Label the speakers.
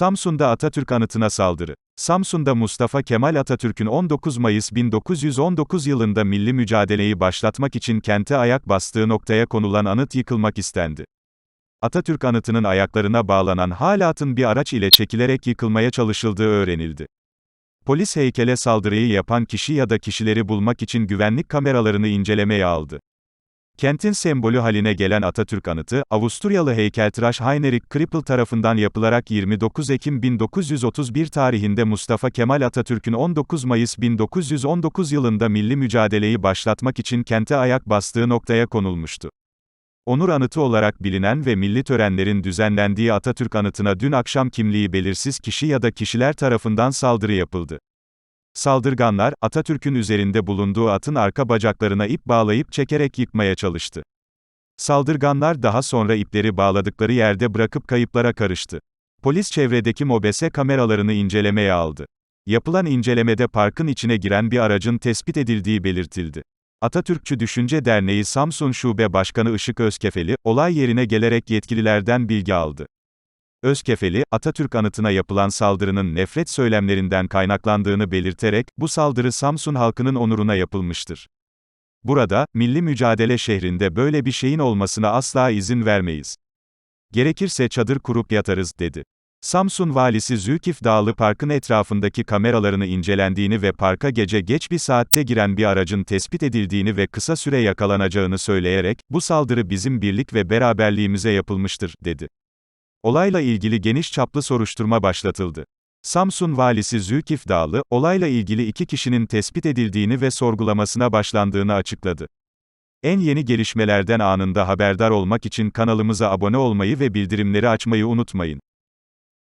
Speaker 1: Samsun'da Atatürk anıtına saldırı. Samsun'da Mustafa Kemal Atatürk'ün 19 Mayıs 1919 yılında milli mücadeleyi başlatmak için kente ayak bastığı noktaya konulan anıt yıkılmak istendi. Atatürk anıtının ayaklarına bağlanan halatın bir araç ile çekilerek yıkılmaya çalışıldığı öğrenildi. Polis heykele saldırıyı yapan kişi ya da kişileri bulmak için güvenlik kameralarını incelemeye aldı. Kentin sembolü haline gelen Atatürk anıtı, Avusturyalı heykeltıraş Heinrich Krippel tarafından yapılarak 29 Ekim 1931 tarihinde Mustafa Kemal Atatürk'ün 19 Mayıs 1919 yılında milli mücadeleyi başlatmak için kente ayak bastığı noktaya konulmuştu. Onur anıtı olarak bilinen ve milli törenlerin düzenlendiği Atatürk anıtına dün akşam kimliği belirsiz kişi ya da kişiler tarafından saldırı yapıldı. Saldırganlar, Atatürk'ün üzerinde bulunduğu atın arka bacaklarına ip bağlayıp çekerek yıkmaya çalıştı. Saldırganlar daha sonra ipleri bağladıkları yerde bırakıp kayıplara karıştı. Polis çevredeki mobese kameralarını incelemeye aldı. Yapılan incelemede parkın içine giren bir aracın tespit edildiği belirtildi. Atatürkçü Düşünce Derneği Samsun Şube Başkanı Işık Özkefeli, olay yerine gelerek yetkililerden bilgi aldı. Özkefeli, Atatürk anıtına yapılan saldırının nefret söylemlerinden kaynaklandığını belirterek, bu saldırı Samsun halkının onuruna yapılmıştır. Burada, milli mücadele şehrinde böyle bir şeyin olmasına asla izin vermeyiz. Gerekirse çadır kurup yatarız, dedi. Samsun valisi Zülkif Dağlı parkın etrafındaki kameralarını incelendiğini ve parka gece geç bir saatte giren bir aracın tespit edildiğini ve kısa süre yakalanacağını söyleyerek, bu saldırı bizim birlik ve beraberliğimize yapılmıştır, dedi. Olayla ilgili geniş çaplı soruşturma başlatıldı. Samsun valisi Zülkif Dağlı, olayla ilgili iki kişinin tespit edildiğini ve sorgulamasına başlandığını açıkladı. En yeni gelişmelerden anında haberdar olmak için kanalımıza abone olmayı ve bildirimleri açmayı unutmayın.